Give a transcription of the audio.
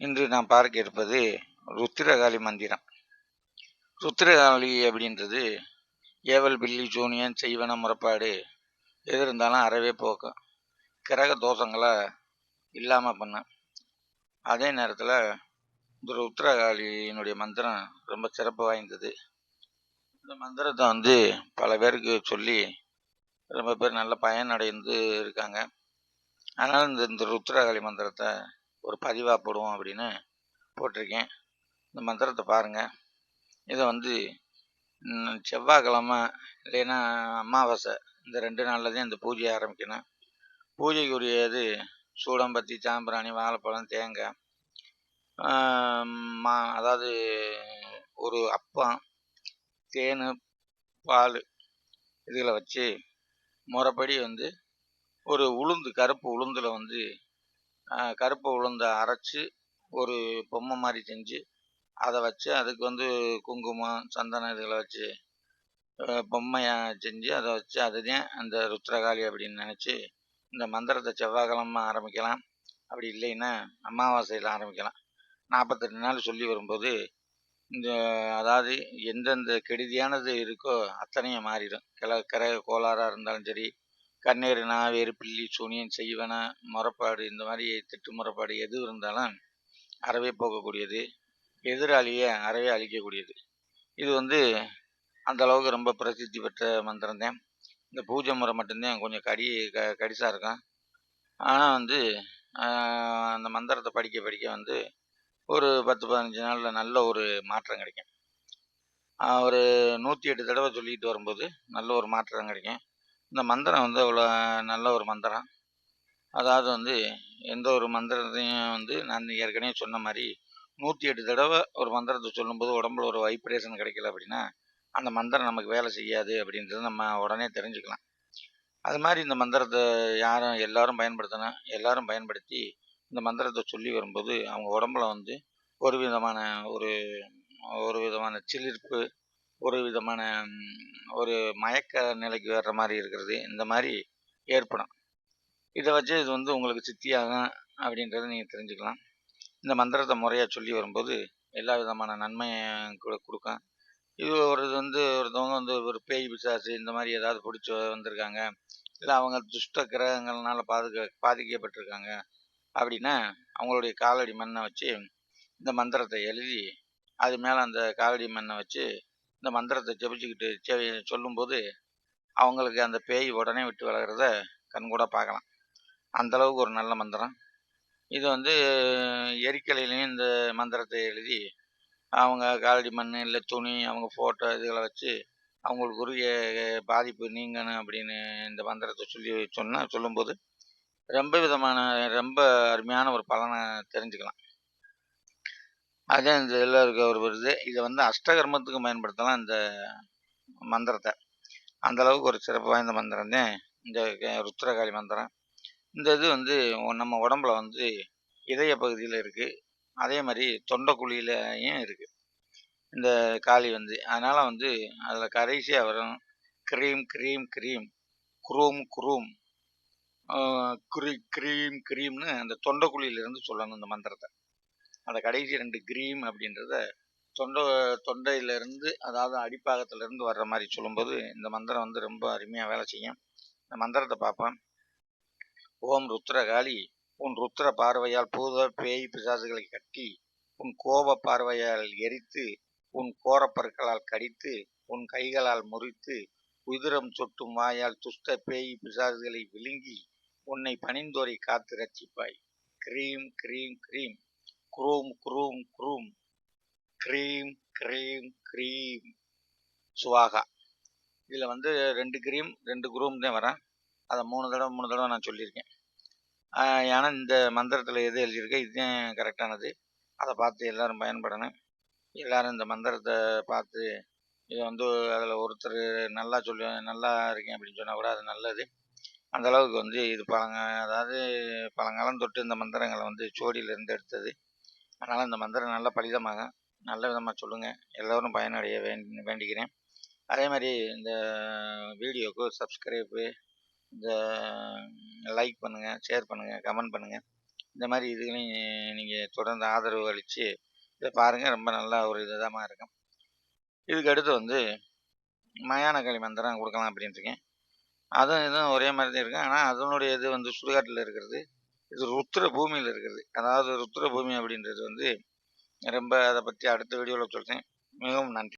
இன்று நாம் பார்க்க இருப்பது ருத்திரகாளி மந்திரம். ருத்திரகாளி அப்படின்றது ஏவல் பில்லி ஜூனியன் செய்வன முறப்பாடு எது இருந்தாலும் அறவே போக்கும். கிரக தோஷங்களை இல்லாமல் பண்ணும் அதே நேரத்தில் இந்த ருத்ரகாளியினுடைய மந்திரம் ரொம்ப சிறப்பு வாய்ந்தது. இந்த மந்திரத்தை வந்து பல பேருக்கு சொல்லி ரொம்ப பேர் நல்ல பயனடைந்து இருக்காங்க. அதனால் இந்த இந்த ருத்ரகாளி மந்திரத்தை ஒரு பதிவாக போடுவோம் அப்படின்னு போட்டிருக்கேன். இந்த மந்திரத்தை பாருங்கள் இதை வந்து செவ்வாய்க்கிழமை இல்லைன்னா அமாவாசை இந்த ரெண்டு நாளில் தான் இந்த பூஜையை ஆரம்பிக்கணும். பூஜைக்குரியது சூடம்பத்தி சாம்பிராணி வாழைப்பழம் தேங்காய் மா அதாவது ஒரு அப்பம் தேன் பால் இதில் வச்சு முறைப்படி வந்து ஒரு உளுந்து கருப்பு உளுந்தில் வந்து கருப்பு உளுந்தை அரைச்சி ஒரு பொம்மை மாதிரி செஞ்சு அதை வச்சு அதுக்கு வந்து குங்குமம் சந்தனம் இதுகளை வச்சு பொம்மையாக செஞ்சு அதை வச்சு அதுதான் அந்த ருத்ரகாளி அப்படின்னு நினச்சி இந்த மந்திரத்தை செவ்வாய்க்கிழமை ஆரம்பிக்கலாம். அப்படி இல்லைன்னா அமாவாசையில் ஆரம்பிக்கலாம். நாற்பத்தெட்டு நாள் சொல்லி வரும்போது இந்த அதாவது எந்தெந்த கெடுதியானது இருக்கோ அத்தனையும் மாறிடும். கிள கிரக கோளாறாக இருந்தாலும் சரி கண்ணீர் நாவேறு பில்லி சூனியன் செய்வன முறப்பாடு இந்த மாதிரி திட்டு முறப்பாடு எது இருந்தாலும் அறவே போகக்கூடியது. எதிராளியை அறவே அழிக்கக்கூடியது. இது வந்து அந்த அளவுக்கு ரொம்ப பிரசித்தி பெற்ற மந்திரம் தான். இந்த பூஜை முறை மட்டும்தான் கொஞ்சம் கடி க கடிசாக இருக்கும். ஆனால் வந்து அந்த மந்திரத்தை படிக்க படிக்க வந்து ஒரு பத்து பதினஞ்சு நாளில் நல்ல ஒரு மாற்றம் கிடைக்கும். ஒரு நூற்றி எட்டு தடவை சொல்லிக்கிட்டு வரும்போது நல்ல ஒரு மாற்றம் கிடைக்கும். இந்த மந்திரம் வந்து அவ்வளோ நல்ல ஒரு மந்திரம். அதாவது வந்து எந்த ஒரு மந்திரத்தையும் வந்து நான் ஏற்கனவே சொன்ன மாதிரி நூற்றி எட்டு தடவை ஒரு மந்திரத்தை சொல்லும்போது உடம்புல ஒரு வைப்ரேஷன் கிடைக்கல அப்படின்னா அந்த மந்திரம் நமக்கு வேலை செய்யாது அப்படின்றது நம்ம உடனே தெரிஞ்சுக்கலாம். அது மாதிரி இந்த மந்திரத்தை யாரும் எல்லாரும் பயன்படுத்தணும். எல்லாரும் பயன்படுத்தி இந்த மந்திரத்தை சொல்லி வரும்போது அவங்க உடம்புல வந்து ஒரு விதமான ஒரு ஒரு விதமான சிலிர்ப்பு ஒரு விதமான ஒரு மயக்க நிலைக்கு வர்ற மாதிரி இருக்கிறது. இந்த மாதிரி ஏற்படும். இதை வச்சு இது வந்து உங்களுக்கு சித்தியாகும் அப்படின்றத நீங்கள் தெரிஞ்சுக்கலாம். இந்த மந்திரத்தை முறையாக சொல்லி வரும்போது எல்லா விதமான நன்மையை கூட கொடுக்கும். இது ஒரு இது வந்து ஒருத்தவங்க வந்து ஒரு பேய் பிசாசு இந்த மாதிரி ஏதாவது பிடிச்சி வந்திருக்காங்க. இல்லை அவங்க துஷ்ட கிரகங்கள்னால பாதுகா பாதிக்கப்பட்டிருக்காங்க அப்படின்னா அவங்களுடைய காலடி மண்ணை வச்சு இந்த மந்திரத்தை எழுதி அது மேலே அந்த காலடி மண்ணை வச்சு இந்த மந்திரத்தை ஜபிச்சுக்கிட்டு செ- சொல்லும்போது அவங்களுக்கு அந்த பேய் உடனே விட்டு விலகிறத கண்கூட பார்க்கலாம். அந்த அளவுக்கு ஒரு நல்ல மந்திரம். இது வந்து எரிக்கலையிலையும் இந்த மந்திரத்தை எழுதி அவங்க காலடி மண் இல்லை துணி அவங்க ஃபோட்டோ இதுகளை வச்சு அவங்களுக்கு உரிய பாதிப்பு நீங்கணும் அப்படின்னு இந்த மந்திரத்தை சொல்லி சொன்னால் சொல்லும்போது ரொம்ப விதமான ரொம்ப அருமையான ஒரு பலனை தெரிஞ்சுக்கலாம். அதே இந்த இதில் இருக்க ஒரு விருது. இதை வந்து அஷ்டகர்மத்துக்கும் பயன்படுத்தலாம் இந்த மந்திரத்தை. அந்த அளவுக்கு ஒரு சிறப்பு வாய்ந்த மந்திரம் தான் இந்த ருத்ரகாளி மந்திரம். இந்த இது வந்து நம்ம உடம்புல வந்து இதய பகுதியில் இருக்குது அதே மாதிரி தொண்டைக்குழியிலையும் இருக்குது இந்த காளி வந்து. அதனால் வந்து அதில் கடைசியாக வரும். க்ரீம் க்ரீம் க்ரீம். குரூம் குரூம். க்ரீ க்ரீம் க்ரீம்னு அந்த தொண்டைக்குழியிலேருந்து சொல்லணும் இந்த மந்திரத்தை. அந்த கடைசி ரெண்டு க்ரீம் அப்படின்றத தொண்டை தொண்டையிலேருந்து அதாவது அடிப்பாகத்திலேருந்து வர்ற மாதிரி சொல்லும்போது இந்த மந்திரம் வந்து ரொம்ப அருமையாக வேலை செய்யும். இந்த மந்திரத்தை பார்ப்போம் ஓம் ருத்ரகாளி உன் ருத்ர பார்வையால் பூத பேய் பிசாசுகளை கட்டி உன் கோப பார்வையால் எரித்து உன் கோரப்பற்களால் கடித்து உன் கைகளால் முறித்து உதிரம் சொட்டும் வாயால் துஷ்ட பேய் பிசாசுகளை விழுங்கி உன்னை பணிந்தோரை காத்து ரட்சிப்பாய். க்ரீம் க்ரீம் க்ரீம். குரூம் குரூம் குரூம் க்ரீம் க்ரீம் க்ரீம் சுவாகா இதில் வந்து ரெண்டு க்ரீம் ரெண்டு குரூம் தான் வரேன் அதை மூணு தடவை மூணு தடவை நான் சொல்லியிருக்கேன். ஏன்னா இந்த மந்திரத்தில் எது எழுதியிருக்கோ இதுதான் கரெக்டானது அதை பார்த்து எல்லாரும் பயன்படணும். எல்லாரும் இந்த மந்திரத்தை பார்த்து இது வந்து அதில் ஒருத்தர் நல்லா சொல்லி நல்லா இருக்கேன் அப்படின்னு சொன்னால் கூட அது நல்லது. அந்த அளவுக்கு வந்து இது பழங்க அதாவது பழங்காலம் தொட்டு இந்த மந்திரங்களை வந்து சோடியிலேருந்து எடுத்தது. அதனால் இந்த மந்திரம் நல்ல பலிதமாகும் நல்ல விதமாக சொல்லுங்கள் எல்லோரும் பயனடைய வேண்டி வேண்டிக்கிறேன். அதே மாதிரி இந்த வீடியோக்கு சப்ஸ்கிரைப்பு இந்த லைக் பண்ணுங்கள் ஷேர் பண்ணுங்கள் கமெண்ட் பண்ணுங்கள் இந்த மாதிரி இதுகளையும் நீங்கள் தொடர்ந்து ஆதரவு அளித்து இதை பாருங்கள் ரொம்ப நல்லா ஒரு இதமாக இருக்கும். இதுக்கு அடுத்து வந்து மயான களி மந்திரம் கொடுக்கலாம் அப்படின்ட்டு இருக்கேன். அதுவும் இதுவும் ஒரே மாதிரி தான் இருக்கும். ஆனால் அதனுடைய இது வந்து சுடுகாட்டில் இருக்கிறது இது ருத்ர பூமியில் இருக்கிறது அதாவது ருத்ர பூமி அப்படின்றது வந்து ரொம்ப அதை பற்றி அடுத்த வீடியோவில் சொல்கிறேன் மிகவும் நன்றி.